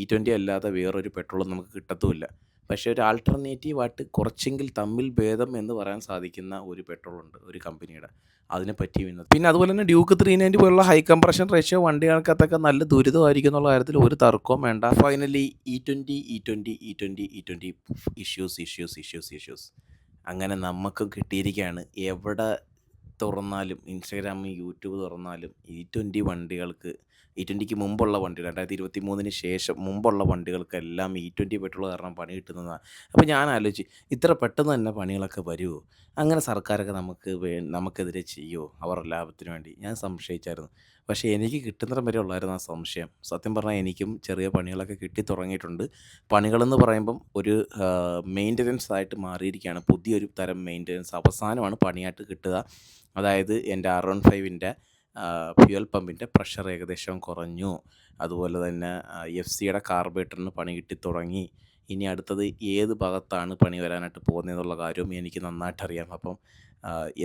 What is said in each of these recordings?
E twenty അല്ലാതെ വേറൊരു പെട്രോളും നമുക്ക് കിട്ടത്തുമില്ല. പക്ഷേ ഒരു ആൾട്ടർനേറ്റീവായിട്ട് കുറച്ചെങ്കിൽ തമ്മിൽ ഭേദം എന്ന് പറയാൻ സാധിക്കുന്ന ഒരു പെട്രോളുണ്ട് ഒരു കമ്പനിയുടെ അതിനെ പറ്റി വന്നത് പിന്നെ അതുപോലെ തന്നെ ഡ്യൂക്ക് ത്രീ നയന്റി പോലുള്ള ഹൈ കംപ്രഷൻ റേഷ്യോ വണ്ടികൾക്കത്തൊക്കെ നല്ല ദുരിതമായിരിക്കും എന്നുള്ള കാര്യത്തിൽ ഒരു തർക്കവും വേണ്ട. Finally E twenty E twenty E twenty E twenty issues issues issues issues അങ്ങനെ നമുക്ക് കിട്ടിയിരിക്കുകയാണ്. എവിടെ തുറന്നാലും ഇൻസ്റ്റാഗ്രാം യൂട്യൂബ് തുറന്നാലും ഇ ട്വന്റി വണ്ടികൾക്ക് ഇ ട്വന്റിക്ക് മുമ്പുള്ള വണ്ടികൾ രണ്ടായിരത്തി ഇരുപത്തി മൂന്നിന് ശേഷം മുമ്പുള്ള വണ്ടികൾക്കെല്ലാം ഇ ട്വന്റി പെട്രോൾ കാരണം പണി കിട്ടുന്നതാണ്. അപ്പോൾ ഞാൻ ആലോചിച്ച് ഇത്ര പെട്ടെന്ന് തന്നെ പണികളൊക്കെ വരുമോ അങ്ങനെ സർക്കാരൊക്കെ നമുക്ക് വേ നമുക്കെതിരെ ചെയ്യുമോ അവരുടെ ലാഭത്തിന് വേണ്ടി? ഞാൻ സംശയിച്ചായിരുന്നു. പക്ഷേ എനിക്ക് കിട്ടുന്നിടം വരെ ഉള്ളായിരുന്നു ആ സംശയം. സത്യം പറഞ്ഞാൽ എനിക്കും ചെറിയ പണികളൊക്കെ കിട്ടി തുടങ്ങിയിട്ടുണ്ട്. പണികളെന്ന് പറയുമ്പം ഒരു മെയിന്റനൻസ് ആയിട്ട് മാറിയിരിക്കുകയാണ്. പുതിയൊരു തരം മെയിന്റനൻസ് അവസാനമാണ് പണിയായിട്ട് കിട്ടുക. അതായത് എന്റെ ആർ വൺ ഫൈവിന്റെ ഫ്യുവൽ പമ്പിന്റെ പ്രഷർ ഏകദേശം കുറഞ്ഞു. അതുപോലെ തന്നെ എഫ് സിയുടെ കാർബേറ്ററിന് പണി കിട്ടി തുടങ്ങി. ഇനി അടുത്തത് ഏത് ഭാഗത്താണ് പണി വരാനായിട്ട് പോകുന്നതെന്നുള്ള കാര്യവും എനിക്ക് നന്നായിട്ട് അറിയാം അപ്പം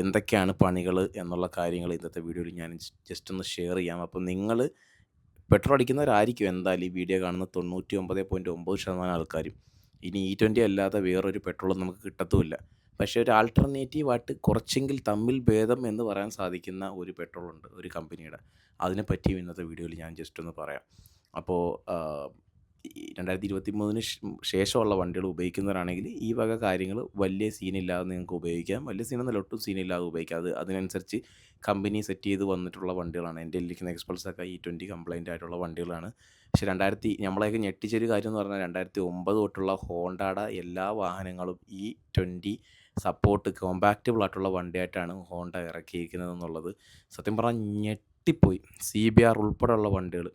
എന്തൊക്കെയാണ് പണികൾ എന്നുള്ള കാര്യങ്ങൾ ഇന്നത്തെ വീഡിയോയിൽ ഞാൻ ജസ്റ്റ് ഒന്ന് ഷെയർ ചെയ്യാം. അപ്പം നിങ്ങൾ പെട്രോൾ അടിക്കുന്നവരായിരിക്കും എന്തായാലും ഈ വീഡിയോ കാണുന്ന തൊണ്ണൂറ്റി ഒമ്പത് പോയിന്റ് ഒമ്പത് ശതമാനം ആൾക്കാരും. ഇനി ഇ ട്വന്റി അല്ലാതെ വേറൊരു പെട്രോളും നമുക്ക് കിട്ടത്തുമില്ല. പക്ഷേ ഒരു ആൾട്ടർനേറ്റീവായിട്ട് കുറച്ചെങ്കിൽ തമ്മിൽ ഭേദം എന്ന് പറയാൻ സാധിക്കുന്ന ഒരു പെട്രോളുണ്ട് ഒരു കമ്പനിയുടെ അതിനെപ്പറ്റിയും ഇന്നത്തെ വീഡിയോയിൽ ഞാൻ ജസ്റ്റ് ഒന്ന് പറയാം. അപ്പോൾ രണ്ടായിരത്തി ഇരുപത്തി മൂന്നിന് ശേഷമുള്ള വണ്ടികൾ ഉപയോഗിക്കുന്നവരാണെങ്കിൽ ഈ വക കാര്യങ്ങൾ വലിയ സീനില്ലാതെ നിങ്ങൾക്ക് ഉപയോഗിക്കാം. വലിയ സീനൊന്നും ഒട്ടും സീനില്ലാതെ ഉപയോഗിക്കാം. അത് അതിനനുസരിച്ച് കമ്പനി സെറ്റ് ചെയ്ത് വന്നിട്ടുള്ള വണ്ടികളാണ്. എന്റെ ഇരിക്കുന്ന എക്സ്പൾസൊക്കെ ഈ ട്വന്റി കംപ്ലൈന്റ് ആയിട്ടുള്ള വണ്ടികളാണ്. പക്ഷേ രണ്ടായിരത്തി നമ്മളെയൊക്കെ ഞെട്ടിച്ചൊരു കാര്യം എന്ന് പറഞ്ഞാൽ രണ്ടായിരത്തി ഒമ്പത് തൊട്ടുള്ള ഹോണ്ടയുടെ എല്ലാ വാഹനങ്ങളും ഈ ട്വന്റി സപ്പോർട്ട് കോമ്പാക്റ്റബിൾ ആയിട്ടുള്ള വണ്ടിയായിട്ടാണ് ഹോണ്ട ഇറക്കിയിരിക്കുന്നത് എന്നുള്ളത്. സത്യം പറഞ്ഞാൽ ഞെട്ടിപ്പോയി. സി ബി ആർ ഉൾപ്പെടെയുള്ള വണ്ടികൾ.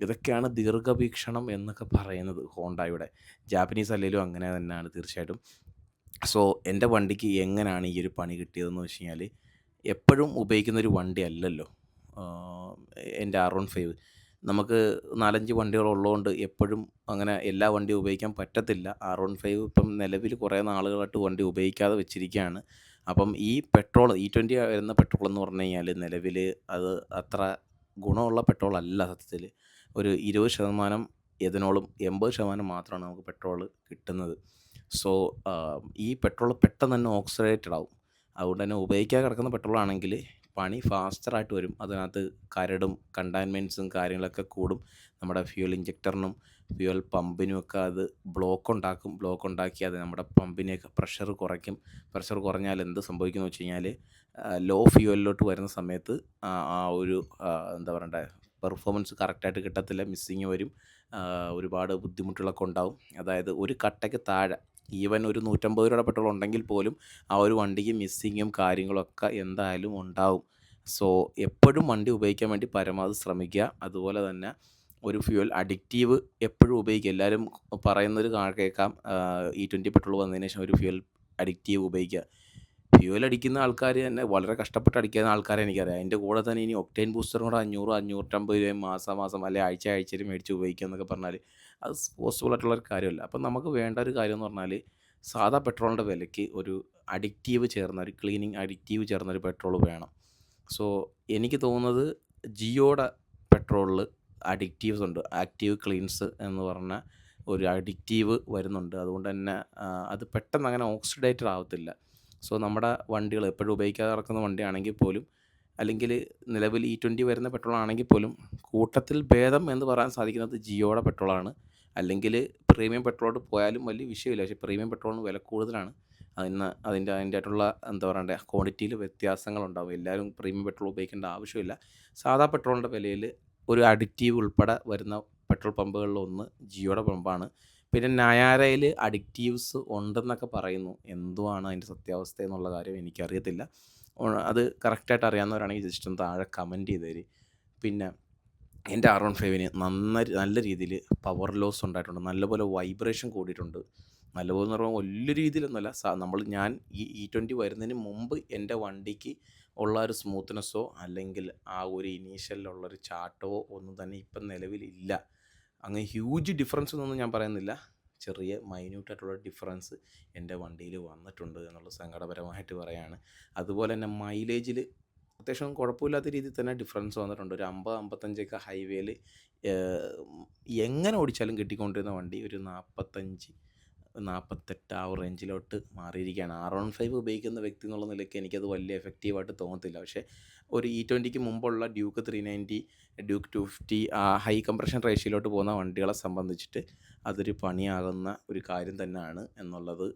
ഇതൊക്കെയാണ് ദീർഘവീക്ഷണം എന്നൊക്കെ പറയുന്നത് ഹോണ്ടായുടെ. ജാപ്പനീസ് അല്ലെങ്കിലും അങ്ങനെ തന്നെയാണ് തീർച്ചയായിട്ടും. സോ എന്റെ വണ്ടിക്ക് എങ്ങനെയാണ് ഈ ഒരു പണി കിട്ടിയതെന്ന് വെച്ച് കഴിഞ്ഞാൽ എപ്പോഴും ഉപയോഗിക്കുന്ന ഒരു വണ്ടി അല്ലല്ലോ. എന്റെ ആർ വൺ ഫൈവ്. നമുക്ക് നാലഞ്ച് വണ്ടികൾ ഉള്ളതുകൊണ്ട് എപ്പോഴും അങ്ങനെ എല്ലാ വണ്ടിയും ഉപയോഗിക്കാൻ പറ്റത്തില്ല. ആർ വൺ ഫൈവ് ഇപ്പം നിലവിൽ കുറേ നാളുകളായിട്ട് വണ്ടി ഉപയോഗിക്കാതെ വെച്ചിരിക്കുകയാണ്. അപ്പം ഈ പെട്രോൾ ഇ ട്വന്റി വരുന്ന പെട്രോൾ എന്ന് പറഞ്ഞു കഴിഞ്ഞാൽ നിലവിൽ അത് അത്ര ഗുണമുള്ള പെട്രോൾ അല്ല സത്യത്തിൽ. ഒരു ഇരുപത് ശതമാനം എഥനോളും എൺപത് ശതമാനം മാത്രമാണ് നമുക്ക് പെട്രോൾ കിട്ടുന്നത്. സോ ഈ പെട്രോൾ പെട്ടെന്ന് തന്നെ ഓക്സിഡേറ്റഡ് ആവും. അതുകൊണ്ട് തന്നെ ഉപയോഗിക്കാൻ കിടക്കുന്ന പെട്രോൾ ആണെങ്കിൽ പണി ഫാസ്റ്ററായിട്ട് വരും. അതിനകത്ത് കരടും കണ്ടാൻമെന്റ്സും കാര്യങ്ങളൊക്കെ കൂടും. നമ്മുടെ ഫ്യൂൽ ഇഞ്ചക്ടറിനും ഫ്യൂൽ പമ്പിനുമൊക്കെ അത് ബ്ലോക്ക് ഉണ്ടാക്കും. ബ്ലോക്ക് ഉണ്ടാക്കി അത് നമ്മുടെ പമ്പിനെയൊക്കെ പ്രഷർ കുറയ്ക്കും. പ്രഷർ കുറഞ്ഞാൽ എന്ത് സംഭവിക്കുമെന്ന് വെച്ച് കഴിഞ്ഞാൽ ലോ ഫ്യൂവലിലോട്ട് വരുന്ന സമയത്ത് ആ ഒരു എന്താ പറയണ്ടേ പെർഫോമൻസ് കറക്റ്റായിട്ട് കിട്ടത്തില്ല. മിസ്സിങ് വരും. ഒരുപാട് ബുദ്ധിമുട്ടുകളൊക്കെ ഉണ്ടാവും. അതായത് ഒരു കട്ടയ്ക്ക് താഴെ ഈവൻ ഒരു നൂറ്റമ്പത് രൂപയുടെ പെട്രോൾ ഉണ്ടെങ്കിൽ പോലും ആ ഒരു വണ്ടിക്ക് മിസ്സിങ്ങും കാര്യങ്ങളൊക്കെ എന്തായാലും ഉണ്ടാവും. സോ എപ്പോഴും വണ്ടി ഉപയോഗിക്കാൻ വേണ്ടി പരമാവധി ശ്രമിക്കുക. അതുപോലെ തന്നെ ഒരു ഫ്യൂൽ അഡിക്റ്റീവ് എപ്പോഴും ഉപയോഗിക്കുക. എല്ലാവരും പറയുന്നൊരു കേൾക്കാം. ഇ ട്വന്റി പെട്രോൾ വന്നതിന് ശേഷം ഒരു ഫ്യൂൽ അഡിക്റ്റീവ് ഉപയോഗിക്കുക. ഫ്യൂൽ അടിക്കുന്ന ആൾക്കാർ തന്നെ വളരെ കഷ്ടപ്പെട്ട് അടിക്കുന്ന ആൾക്കാരെ എനിക്കറിയാം. അതിന്റെ കൂടെ തന്നെ ഇനി ഒക്ടൈൻ ബൂസ്റ്ററും കൂടെ അഞ്ഞൂറ് അഞ്ഞൂറ്റമ്പത് രൂപയും മാസം മാസം അല്ലെങ്കിൽ ആഴ്ച ആഴ്ചയിൽ മേടിച്ച് ഉപയോഗിക്കുക എന്നൊക്കെ പറഞ്ഞാൽ അത് പോസിബിൾ ആയിട്ടുള്ള ഒരു കാര്യമല്ല. അപ്പം നമുക്ക് വേണ്ട ഒരു കാര്യം എന്ന് പറഞ്ഞാൽ സാധാ പെട്രോളിന്റെ വിലയ്ക്ക് ഒരു അഡിക്റ്റീവ് ചേർന്ന ഒരു ക്ലീനിങ് അഡിക്റ്റീവ് ചേർന്ന ഒരു പെട്രോൾ വേണം. സോ എനിക്ക് തോന്നുന്നത് ജിയോയുടെ പെട്രോളിൽ അഡിക്റ്റീവ്സ് ഉണ്ട്. ആക്റ്റീവ് ക്ലീൻസ് എന്ന് പറഞ്ഞ ഒരു അഡിക്റ്റീവ് വരുന്നുണ്ട്. അതുകൊണ്ട് തന്നെ അത് പെട്ടെന്ന് അങ്ങനെ ഓക്സിഡേറ്റഡ് ആവത്തില്ല. സോ നമ്മുടെ വണ്ടികൾ എപ്പോഴും ഉപയോഗിക്കാതെ നടക്കുന്ന വണ്ടിയാണെങ്കിൽ പോലും അല്ലെങ്കിൽ നിലവിൽ ഇ ട്വന്റി വരുന്ന പെട്രോൾ ആണെങ്കിൽ പോലും കൂട്ടത്തിൽ ഭേദം എന്ന് പറയാൻ സാധിക്കുന്നത് ജിയോയുടെ പെട്രോളാണ് അല്ലെങ്കിൽ പ്രീമിയം പെട്രോളോട് പോയാലും വലിയ വിഷയമില്ല. പക്ഷേ പ്രീമിയം പെട്രോളിന് വില കൂടുതലാണ്. അതിന് അതിന്റെ അതിന്റെ ആയിട്ടുള്ള എന്താ പറയണ്ടേ ക്വാണ്ടിറ്റിയിൽ വ്യത്യാസങ്ങളുണ്ടാവും. എല്ലാവരും പ്രീമിയം പെട്രോൾ ഉപയോഗിക്കേണ്ട ആവശ്യമില്ല. സാധാ പെട്രോളിന്റെ വിലയിൽ ഒരു അഡിക്റ്റീവ് ഉൾപ്പെടെ വരുന്ന പെട്രോൾ പമ്പുകളിലൊന്ന് ജിയോയുടെ പമ്പാണ് പിന്നെ നയാരയിൽ അഡിക്റ്റീവ്സ് ഉണ്ടെന്നൊക്കെ പറയുന്നു. എന്തുവാണ് അതിന്റെ സത്യാവസ്ഥ എന്നുള്ള കാര്യം എനിക്കറിയത്തില്ല. അത് കറക്റ്റായിട്ട് അറിയാവുന്നവരാണെങ്കിൽ ജസ്റ്റ് ഒന്ന് താഴെ കമന്റ് ചെയ്ത് തരി പിന്നെ എന്റെ ആർ വൺ ഫൈവിന് നന്ന നല്ല രീതിയിൽ പവർ ലോസ് ഉണ്ടായിട്ടുണ്ട്. നല്ലപോലെ വൈബ്രേഷൻ കൂടിയിട്ടുണ്ട്. നല്ലപോലെ എന്ന് പറയുമ്പോൾ വലിയ രീതിയിലൊന്നുമല്ല. നമ്മൾ ഞാൻ ഈ ഇ ട്വന്റി വരുന്നതിന് മുമ്പ് എന്റെ വണ്ടിക്ക് ഉള്ള ഒരു സ്മൂത്ത്നെസ്സോ അല്ലെങ്കിൽ ആ ഒരു ഇനീഷ്യലിലുള്ളൊരു ചാട്ടോ ഒന്നും തന്നെ ഇപ്പം നിലവിലില്ല അങ്ങനെ ഹ്യൂജ് ഡിഫറൻസ് ഒന്നും ഞാൻ പറയുന്നില്ല. ചെറിയ മൈന്യൂട്ടായിട്ടുള്ള ഡിഫറൻസ് എന്റെ വണ്ടിയിൽ വന്നിട്ടുണ്ട് എന്നുള്ള സങ്കടപരമായിട്ട് പറയാണ്. അതുപോലെ തന്നെ മൈലേജിൽ അത്യാവശ്യം കുഴപ്പമില്ലാത്ത രീതിയിൽ തന്നെ ഡിഫറൻസ് വന്നിട്ടുണ്ട്. ഒരു അമ്പത് അമ്പത്തഞ്ചൊക്കെ ഹൈവേയിൽ എങ്ങനെ ഓടിച്ചാലും കിട്ടിക്കൊണ്ടിരുന്ന വണ്ടി ഒരു നാൽപ്പത്തഞ്ച് നാൽപ്പത്തെട്ട് ആ ഒരു റേഞ്ചിലോട്ട് മാറിയിരിക്കുകയാണ്. ആർ വൺ ഫൈവ് ഉപയോഗിക്കുന്ന വ്യക്തി എന്നുള്ള നിലയ്ക്ക് എനിക്കത് വലിയ എഫക്റ്റീവായിട്ട് തോന്നത്തില്ല. പക്ഷേ ഒരു ഇ ട്വന്റിക്ക് മുമ്പുള്ള Duke three ninety Duke two fifty ആ ഹൈ കംപ്രഷൻ റേഷ്യയിലോട്ട് പോകുന്ന വണ്ടികളെ സംബന്ധിച്ചിട്ട് അതൊരു പണിയാകുന്ന ഒരു കാര്യം തന്നെയാണ് എന്നുള്ളത്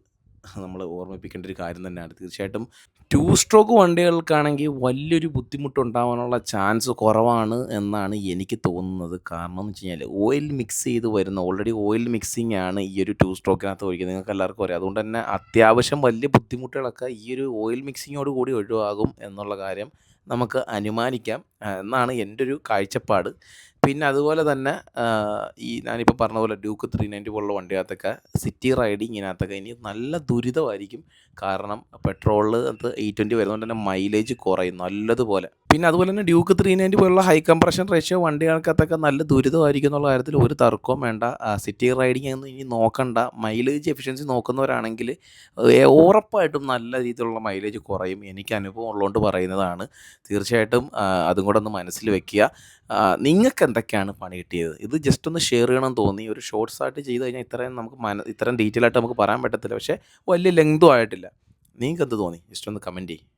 നമ്മൾ ഓർമ്മിപ്പിക്കേണ്ട ഒരു കാര്യം തന്നെയാണ്. തീർച്ചയായിട്ടും ടു സ്ട്രോക്ക് വണ്ടികൾക്കാണെങ്കിൽ വലിയൊരു ബുദ്ധിമുട്ടുണ്ടാവാനുള്ള ചാൻസ് കുറവാണ് എന്നാണ് എനിക്ക് തോന്നുന്നത്. കാരണം എന്ന് വെച്ച് കഴിഞ്ഞാൽ ഓയിൽ മിക്സ് ചെയ്ത് വരുന്ന ഓൾറെഡി ഓയിൽ മിക്സിംഗ് ആണ് ഈ ഒരു ടു സ്ട്രോക്കിനകത്ത് ഒഴിക്കുന്നത്. നിങ്ങൾക്ക് എല്ലാവർക്കും അറിയാം. അതുകൊണ്ട് തന്നെ അത്യാവശ്യം വലിയ ബുദ്ധിമുട്ടുകളൊക്കെ ഈ ഒരു ഓയിൽ മിക്സിങ്ങോട് കൂടി ഒഴിവാകും എന്നുള്ള കാര്യം നമുക്ക് അനുമാനിക്കാം. എന്നാണ് എന്റെ ഒരു കാഴ്ചപ്പാട്. പിന്നെ അതുപോലെ തന്നെ ഈ ഞാനിപ്പോൾ പറഞ്ഞ പോലെ ഡ്യൂക്ക് ത്രീ നയന്റി പോലുള്ള വണ്ടിക്കകത്തൊക്കെ സിറ്റി റൈഡിങ്ങിനകത്തൊക്കെ ഇനി നല്ല ദുരിതമായിരിക്കും. കാരണം പെട്രോളിൽ അത് എയ്റ്റ് ട്വന്റി വരുന്നതുകൊണ്ട് തന്നെ മൈലേജ് കുറയും നല്ലതുപോലെ. പിന്നെ അതുപോലെ തന്നെ ഡ്യൂക്ക് ത്രീ നയന്റി പോലുള്ള ഹൈ കംപ്രഷൻ റേഷ്യോ വണ്ടികൾക്കകത്തൊക്കെ നല്ല ദുരിതമായിരിക്കും എന്നുള്ള കാര്യത്തിൽ ഒരു തർക്കവും വേണ്ട. സിറ്റി റൈഡിങ് ഒന്നും ഇനി നോക്കണ്ട. മൈലേജ് എഫിഷ്യൻസി നോക്കുന്നവരാണെങ്കിൽ ഉറപ്പായിട്ടും നല്ല രീതിയിലുള്ള മൈലേജ് കുറയും എനിക്ക് അനുഭവം ഉള്ളതുകൊണ്ട് പറയുന്നതാണ്. തീർച്ചയായിട്ടും അതും കൂടെ ഒന്ന് മനസ്സിൽ വെക്കുക. നിങ്ങൾക്ക് എന്തൊക്കെയാണ് പണി കിട്ടിയത്? ഇത് ജസ്റ്റ് ഒന്ന് ഷെയർ ചെയ്യണമെന്ന് തോന്നി. ഒരു ഷോർട്സ് ആയിട്ട് ചെയ്ത് കഴിഞ്ഞാൽ ഇത്രയും നമുക്ക് മന ഇത്രയും ഡീറ്റെയിൽ ആയിട്ട് നമുക്ക് പറയാൻ പറ്റത്തില്ല. പക്ഷേ വലിയ ലെങ്തും ആയിട്ടില്ല. നിങ്ങൾക്ക് എന്ത് തോന്നി? ജസ്റ്റ് ഒന്ന് കമന്റ് ചെയ്യും.